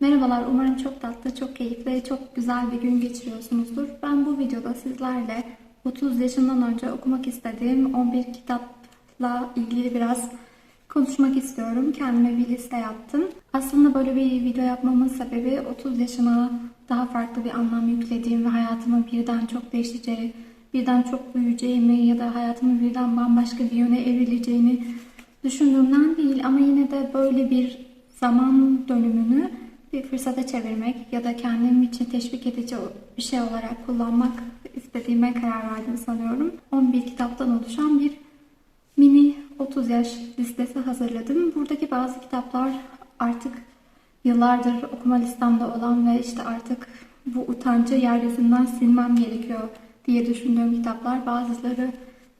Merhabalar, umarım çok tatlı, çok keyifli, çok güzel bir gün geçiriyorsunuzdur. Ben bu videoda sizlerle 30 yaşından önce okumak istediğim 11 kitapla ilgili biraz konuşmak istiyorum. Kendime bir liste yaptım. Aslında böyle bir video yapmamın sebebi 30 yaşına daha farklı bir anlam yüklediğim ve hayatımı birden çok değişeceği, birden çok büyüyeceğimi ya da hayatımın birden bambaşka bir yöne evrileceğini düşündüğümden değil ama yine de böyle bir zaman dönümünü bir fırsata çevirmek ya da kendim için teşvik edici bir şey olarak kullanmak istediğime karar verdim sanıyorum. 11 kitaptan oluşan bir mini 30 yaş listesi hazırladım. Buradaki bazı kitaplar artık yıllardır okuma listemde olan ve işte artık bu utancı yeryüzünden silmem gerekiyor diye düşündüğüm kitaplar. Bazıları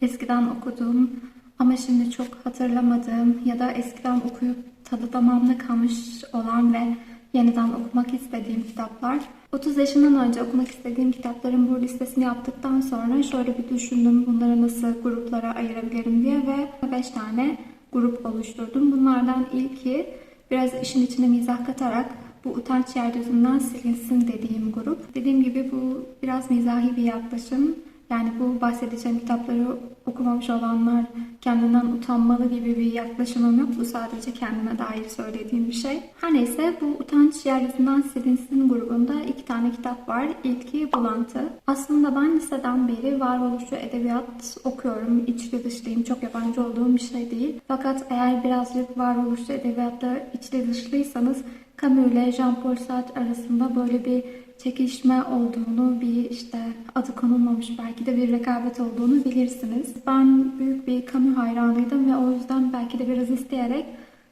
eskiden okuduğum ama şimdi çok hatırlamadığım ya da eskiden okuyup tadı damağımda kalmış olan ve yeniden okumak istediğim kitaplar. 30 yaşından önce okumak istediğim kitapların bu listesini yaptıktan sonra şöyle bir düşündüm bunları nasıl gruplara ayırabilirim diye ve 5 tane grup oluşturdum. Bunlardan ilki biraz işin içine mizah katarak bu utanç yeryüzünden silinsin dediğim grup. Dediğim gibi bu biraz mizahi bir yaklaşım. Yani bu bahsedeceğim kitapları okumamış olanlar kendinden utanmalı gibi bir yaklaşımım yok. Bu sadece kendime dair söylediğim bir şey. Her neyse bu utanç yeryüzünden silinsin grubunda iki tane kitap var. İlki Bulantı. Aslında ben liseden beri varoluşçu edebiyat okuyorum. İçli dışlıyım. Çok yabancı olduğum bir şey değil. Fakat eğer birazcık varoluşçu edebiyatla içli dışlıysanız Camus ile Jean-Paul Sartre arasında böyle bir çekişme olduğunu, bir işte adı konulmamış belki de bir rekabet olduğunu bilirsiniz. Ben büyük bir Camus hayranıydım ve o yüzden belki de biraz isteyerek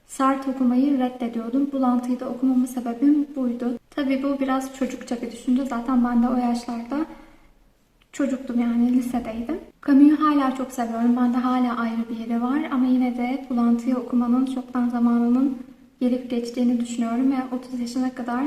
Sartre okumayı reddediyordum. Bulantıyı da okumamın sebebim buydu. Tabii bu biraz çocukça bir düşünce. Zaten ben de o yaşlarda çocuktum yani lisedeydim. Camus'u hala çok seviyorum. Bende hala ayrı bir yeri var ama yine de Bulantıyı okumanın çoktan zamanının gelip geçtiğini düşünüyorum ve 30 yaşına kadar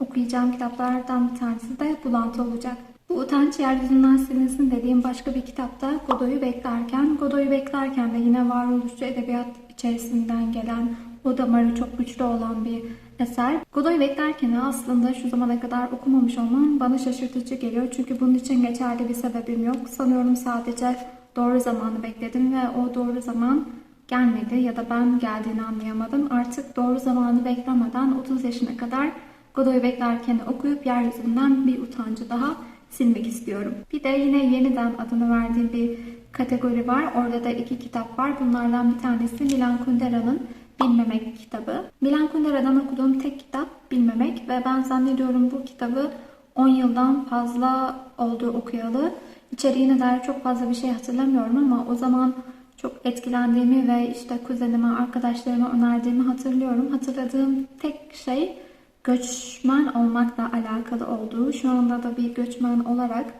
okuyacağım kitaplardan bir tanesi de Bulantı olacak. Bu utanç yeryüzünden silinsin dediğim başka bir kitapta Godoy'u beklerken, Godoy'u beklerken de yine varoluşçu edebiyat içerisinden gelen o damarı çok güçlü olan bir eser. Godoy'u beklerken aslında şu zamana kadar okumamış olmam bana şaşırtıcı geliyor. Çünkü bunun için geçerli bir sebebim yok. Sanıyorum sadece doğru zamanı bekledim ve o doğru zaman gelmedi ya da ben geldiğini anlayamadım. Artık doğru zamanı beklemeden 30 yaşına kadar Godoy'u beklerken okuyup yeryüzünden bir utancı daha silmek istiyorum. Bir de yine yeniden adını verdiğim bir kategori var. Orada da iki kitap var. Bunlardan bir tanesi Milan Kundera'nın Bilmemek kitabı. Milan Kundera'dan okuduğum tek kitap Bilmemek ve ben zannediyorum bu kitabı 10 yıldan fazla oldu okuyalı. İçeriğine dair çok fazla bir şey hatırlamıyorum ama o zaman çok etkilendiğimi ve işte kuzenime, arkadaşlarıma önerdiğimi hatırlıyorum. Hatırladığım tek şey göçmen olmakla alakalı olduğu. Şu anda da bir göçmen olarak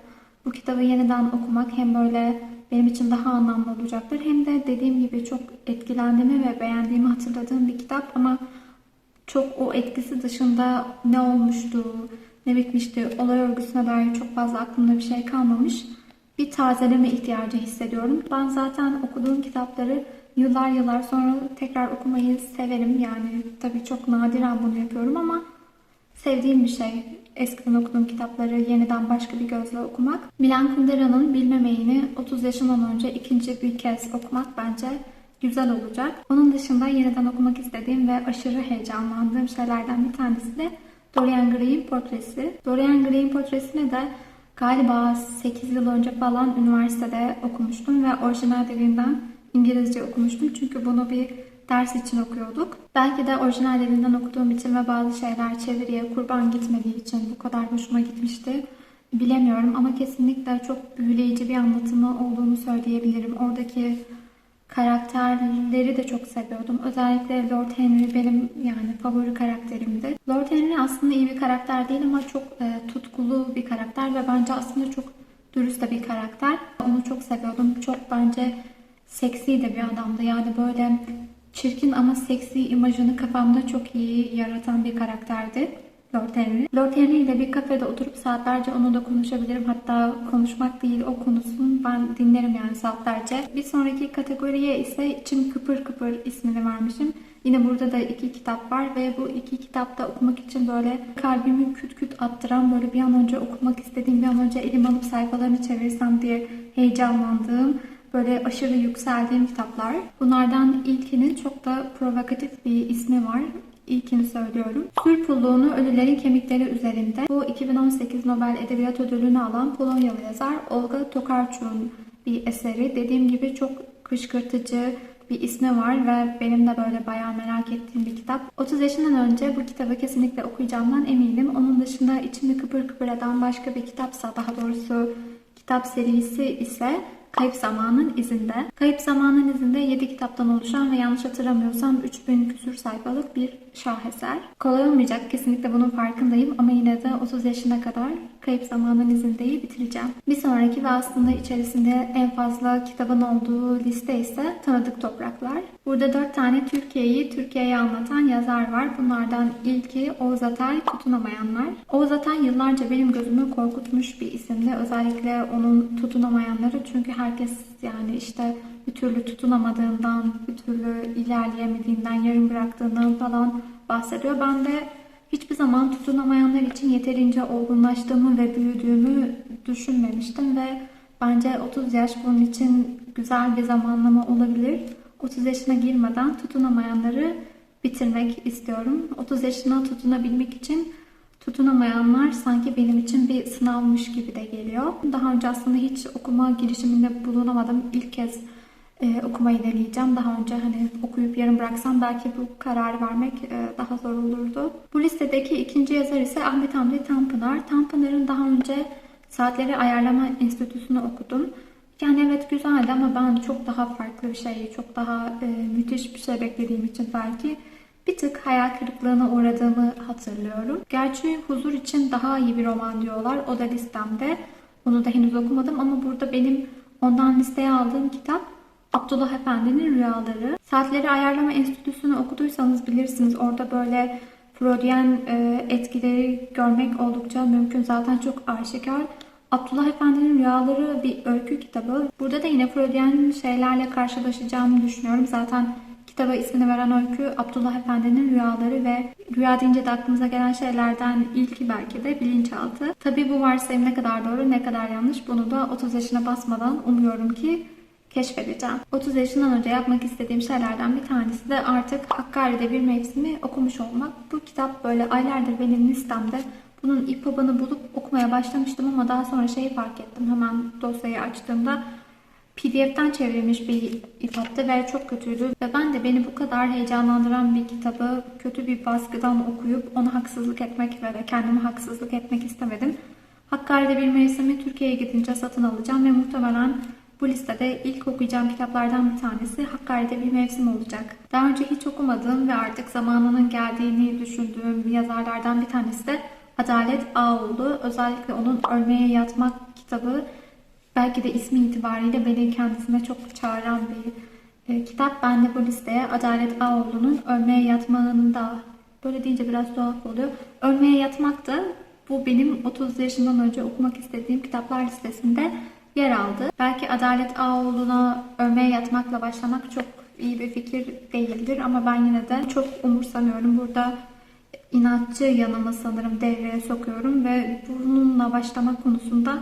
bu kitabı yeniden okumak hem böyle benim için daha anlamlı olacaktır. Hem de dediğim gibi çok etkilendiğimi ve beğendiğimi hatırladığım bir kitap ama çok o etkisi dışında ne olmuştu, ne bitmişti, olay örgüsüne dair çok fazla aklımda bir şey kalmamış. Bir tazeleme ihtiyacı hissediyorum. Ben zaten okuduğum kitapları yıllar yıllar sonra tekrar okumayı severim. Yani tabii çok nadiren bunu yapıyorum ama sevdiğim bir şey. Eskiden okuduğum kitapları yeniden başka bir gözle okumak. Milan Kundera'nın Bilmemeğini 30 yaşından önce ikinci bir kez okumak bence güzel olacak. Onun dışında yeniden okumak istediğim ve aşırı heyecanlandığım şeylerden bir tanesi de Dorian Gray'in portresi. Dorian Gray'in portresini de galiba 8 yıl önce falan üniversitede okumuştum ve orijinal dilinden İngilizce okumuştum. Çünkü bunu bir ders için okuyorduk. Belki de orijinal dilinden okuduğum için ve bazı şeyler çeviriye kurban gitmediği için bu kadar hoşuma gitmişti. Bilemiyorum ama kesinlikle çok büyüleyici bir anlatımı olduğunu söyleyebilirim. Oradaki karakterleri de çok seviyordum. Özellikle Lord Henry benim yani favori karakterimdi. Lord Henry aslında iyi bir karakter değil ama çok e, tutkulu bir karakter ve bence aslında çok dürüst de bir karakter. Onu çok seviyordum. Çok bence seksi de bir adamdı. Yani böyle çirkin ama seksi imajını kafamda çok iyi yaratan bir karakterdi Lord Henry. Lord Henry ile bir kafede oturup saatlerce onunla konuşabilirim. Hatta konuşmak değil o konuşsun ben dinlerim yani saatlerce. Bir sonraki kategoriye ise içim kıpır kıpır ismini vermişim. Yine burada da iki kitap var ve bu iki kitapta okumak için böyle kalbimi küt küt attıran böyle bir an önce okumak istediğim bir an önce elim alıp sayfalarını çevirsem diye heyecanlandığım böyle aşırı yükseldiğim kitaplar. Bunlardan ilkinin çok da provokatif bir ismi var. İlkini söylüyorum. Sür pulluğunu ölülerin kemikleri üzerinde. Bu 2018 Nobel Edebiyat Ödülünü alan Polonyalı yazar Olga Tokarczuk'un bir eseri. Dediğim gibi çok kışkırtıcı bir ismi var ve benim de böyle bayağı merak ettiğim bir kitap. 30 yaşından önce bu kitabı kesinlikle okuyacağımdan eminim. Onun dışında içimi kıpır kıpır eden başka bir kitapsa daha doğrusu kitap serisi ise Kayıp Zamanın İzinde. Kayıp Zamanın İzinde 7 kitaptan oluşan ve yanlış hatırlamıyorsam 3000 küsür sayfalık bir şaheser. Kolay olmayacak kesinlikle bunun farkındayım ama yine de 30 yaşına kadar Kayıp Zamanın İzinde'yi bitireceğim. Bir sonraki ve aslında içerisinde en fazla kitabın olduğu liste ise Tanıdık Topraklar. Burada 4 tane Türkiye'yi Türkiye'ye anlatan yazar var. Bunlardan ilki Oğuz Atay Tutunamayanlar. Oğuz Atay yıllarca benim gözümü korkutmuş bir isimdi. Özellikle onun tutunamayanları çünkü herkes yani işte bir türlü tutunamadığından, bir türlü ilerleyemediğinden, yarım bıraktığından falan bahsediyor. Ben de hiçbir zaman tutunamayanlar için yeterince olgunlaştığımı ve büyüdüğümü düşünmemiştim ve bence 30 yaş bunun için güzel bir zamanlama olabilir. 30 yaşına girmeden tutunamayanları bitirmek istiyorum. 30 yaşına tutunabilmek için tutunamayanlar sanki benim için bir sınavmış gibi de geliyor. Daha önce aslında hiç okuma girişiminde bulunamadım. İlk kez e, okumayı deneyeceğim. Daha önce hani okuyup yarım bıraksam belki bu kararı vermek e, daha zor olurdu. Bu listedeki ikinci yazar ise Ahmet Hamdi Tanpınar. Tanpınar'ın daha önce Saatleri Ayarlama Enstitüsü'nü okudum. Yani evet güzeldi ama ben çok daha farklı bir şey, çok daha e, müthiş bir şey beklediğim için belki bir tık hayal kırıklığına uğradığımı hatırlıyorum. Gerçi Huzur için daha iyi bir roman diyorlar. O da listemde. Onu da henüz okumadım ama burada benim ondan listeye aldığım kitap Abdullah Efendi'nin Rüyaları. Saatleri Ayarlama Enstitüsü'nü okuduysanız bilirsiniz. Orada böyle Freudian e, etkileri görmek oldukça mümkün. Zaten çok aşikar. Abdullah Efendi'nin Rüyaları bir öykü kitabı. Burada da yine Freudian şeylerle karşılaşacağımı düşünüyorum. Zaten kitaba ismini veren öykü Abdullah Efendi'nin Rüyaları ve rüya deyince de aklımıza gelen şeylerden ilki belki de bilinçaltı. Tabii bu varsayım ne kadar doğru ne kadar yanlış bunu da 30 yaşına basmadan umuyorum ki keşfedeceğim. 30 yaşından önce yapmak istediğim şeylerden bir tanesi de artık Hakkari'de bir mevsimi okumuş olmak. Bu kitap böyle aylardır benim listemde. Bunun EPUB'ını bulup okumaya başlamıştım ama daha sonra şeyi fark ettim. Hemen dosyayı açtığımda PDF'den çevrilmiş bir kitaptı ve çok kötüydü. Ve ben de beni bu kadar heyecanlandıran bir kitabı kötü bir baskıdan okuyup ona haksızlık etmek ve de kendime haksızlık etmek istemedim. Hakkari'de bir mevsimi Türkiye'ye gidince satın alacağım ve muhtemelen bu listede ilk okuyacağım kitaplardan bir tanesi Hakkari'de bir mevsim olacak. Daha önce hiç okumadığım ve artık zamanının geldiğini düşündüğüm yazarlardan bir tanesi de Adalet Ağoğlu. Özellikle onun Ölmeye Yatmak kitabı belki de ismi itibariyle beni kendisine çok çağıran bir e, kitap. Ben de bu listeye Adalet Ağoğlu'nun Ölmeye Yatmağı'nda böyle deyince biraz tuhaf oluyor. Ölmeye Yatmak da bu benim 30 yaşından önce okumak istediğim kitaplar listesinde yer aldı. Belki Adalet Ağoğlu'na ölmeye yatmakla başlamak çok iyi bir fikir değildir ama ben yine de çok umursamıyorum. Burada inatçı yanımı sanırım devreye sokuyorum ve bununla başlamak konusunda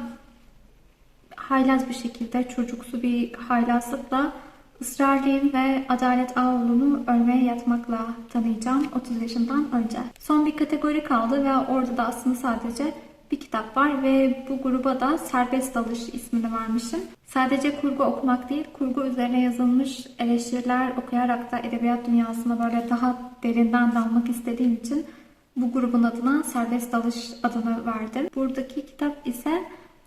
haylaz bir şekilde çocuksu bir haylazlıkla ısrarlıyım ve Adalet Ağoğlu'nu ölmeye yatmakla tanıyacağım 30 yaşından önce. Son bir kategori kaldı ve orada da aslında sadece bir kitap var ve bu gruba da Serbest Dalış ismini vermişim. Sadece kurgu okumak değil, kurgu üzerine yazılmış eleştiriler okuyarak da edebiyat dünyasına böyle daha derinden dalmak istediğim için bu grubun adına Serbest Dalış adını verdim. Buradaki kitap ise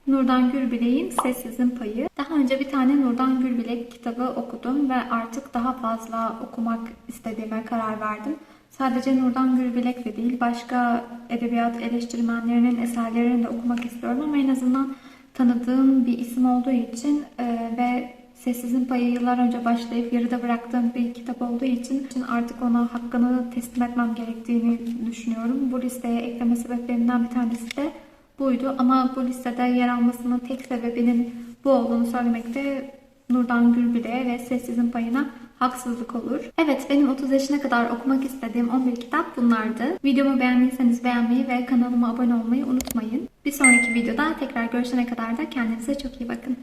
Nurdan Gürbilek'in Sessizin Payı. Daha önce bir tane Nurdan Gürbilek kitabı okudum ve artık daha fazla okumak istediğime karar verdim. Sadece Nurdan Gürbilek de değil, başka edebiyat eleştirmenlerinin eserlerini de okumak istiyorum ama en azından tanıdığım bir isim olduğu için e, ve Sessizin Payı yıllar önce başlayıp yarıda bıraktığım bir kitap olduğu için artık ona hakkını teslim etmem gerektiğini düşünüyorum. Bu listeye ekleme sebeplerinden bir tanesi de buydu ama bu listede yer almasının tek sebebinin bu olduğunu söylemekte Nurdan Gülbilek'e ve Sessizin Payı'na haksızlık olur. Evet benim 30 yaşına kadar okumak istediğim 11 kitap bunlardı. Videomu beğendiyseniz beğenmeyi ve kanalıma abone olmayı unutmayın. Bir sonraki videoda tekrar görüşene kadar da kendinize çok iyi bakın.